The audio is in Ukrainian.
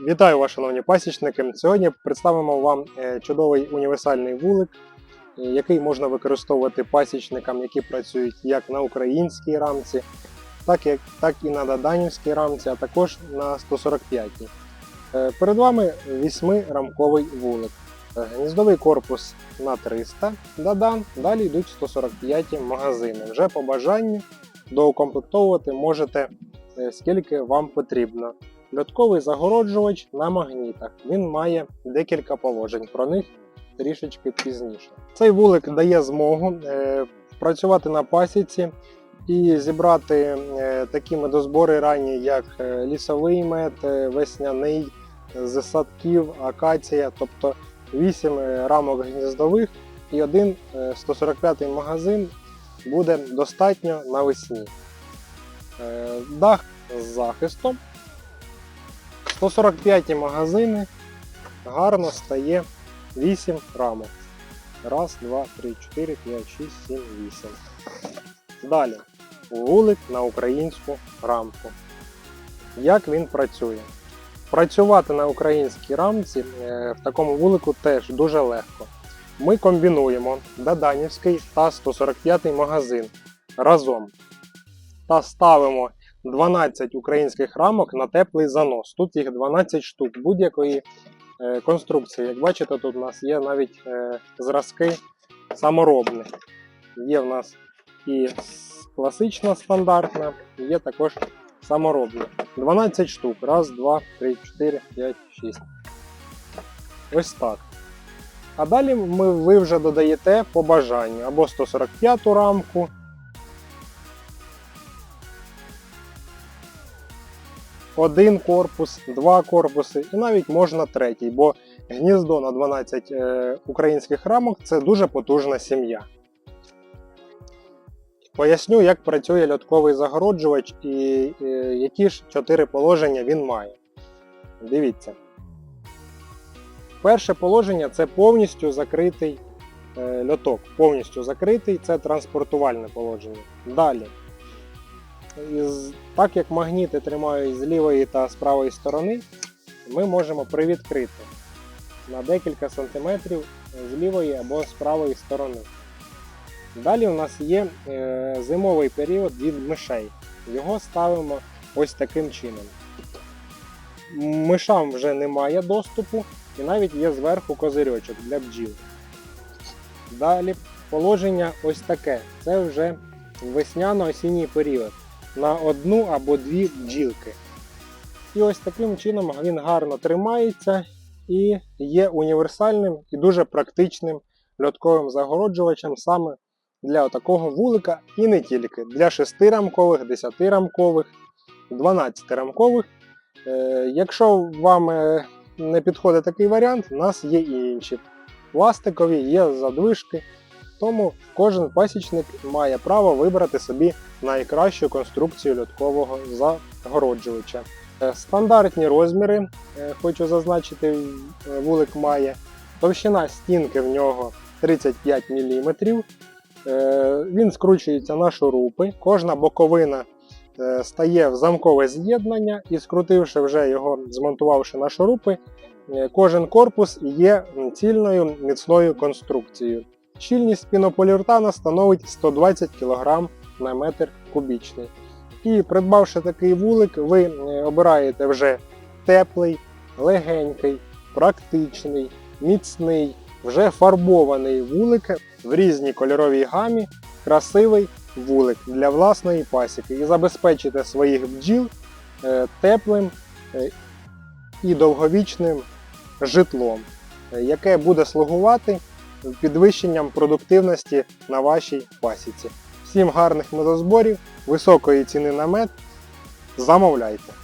Вітаю вас, шановні пасічники. Сьогодні представимо вам е, чудовий універсальний вулик, е, який можна використовувати пасічникам, які працюють як на українській рамці, так, як, так і на даданівській рамці, а також на 145. Е, Перед вами 8-рамковий вулик. Гніздовий корпус на 300 дадан, далі йдуть 145 магазини. Вже по бажанню доукомплектовувати можете скільки вам потрібно. Льотковий загороджувач на магнітах. Він має декілька положень, про них трішечки пізніше. Цей вулик дає змогу е, працювати на пасіці і зібрати е, такі медозбори ранні, як е, лісовий мед, е, весняний, е, з садків, акація, тобто 8 е, рамок гніздових і один е, 145 магазин буде достатньо навесні. Е, Дах з захистом. 145 магазини гарно стає 8 рамок. Раз, два, три, чотири, п'ять, шість, сім, вісім. Далі. Вулик на українську рамку. Як він працює? Працювати на українській рамці е, в такому вулику теж дуже легко. Ми комбінуємо Даданівський та 145 магазин разом та ставимо 12 українських рамок на теплий занос. Тут їх 12 штук будь-якої е, конструкції. Як бачите, тут у нас є навіть е, зразки саморобні. Є в нас і класична стандартна, є також саморобна. 12 штук. Раз, два, три, чотири, п'ять, шість. Ось так. А далі ми, ви вже додаєте по бажанню або 145 рамку, один корпус, два корпуси і навіть можна третій, бо гніздо на 12 е, українських рамок це дуже потужна сім'я. Поясню, як працює льотковий загороджувач і е, які ж чотири положення він має. Дивіться. Перше положення це повністю закритий е, льоток. Повністю закритий це транспортувальне положення. Далі. Із, так як магніти тримають з лівої та з правої сторони, ми можемо привідкрити на декілька сантиметрів з лівої або з правої сторони. Далі у нас є е, зимовий період від мишей. Його ставимо ось таким чином. Мишам вже немає доступу, і навіть є зверху козирьочок для бджіл. Далі положення ось таке. Це вже весняно-осінній період на одну або дві бджілки. І ось таким чином він гарно тримається і є універсальним і дуже практичним льотковим загороджувачем саме для такого вулика і не тільки для 6-рамкових, 10-рамкових, 12-рамкових. Е, якщо вам е, не підходить такий варіант, у нас є і інші. Пластикові, є задвижки, тому кожен пасічник має право вибрати собі найкращу конструкцію льоткового загороджувача. Е, Стандартні розміри, е, хочу зазначити, е, вулик має. Товщина стінки в нього 35 мм. Він скручується на шурупи. Кожна боковина стає в замкове з'єднання і скрутивши вже його, змонтувавши на шурупи, кожен корпус є цільною міцною конструкцією. Щільність пінополіуретана становить 120 кг на метр кубічний. І придбавши такий вулик, ви е, обираєте вже теплий, легенький, практичний, міцний, вже фарбований вулик в різній кольоровій гамі, красивий вулик для власної пасіки і забезпечите своїх бджіл е, теплим е, і довговічним житлом, яке буде слугувати підвищенням продуктивності на вашій пасіці. Всім гарних медозборів, високої ціни на мед. Замовляйте!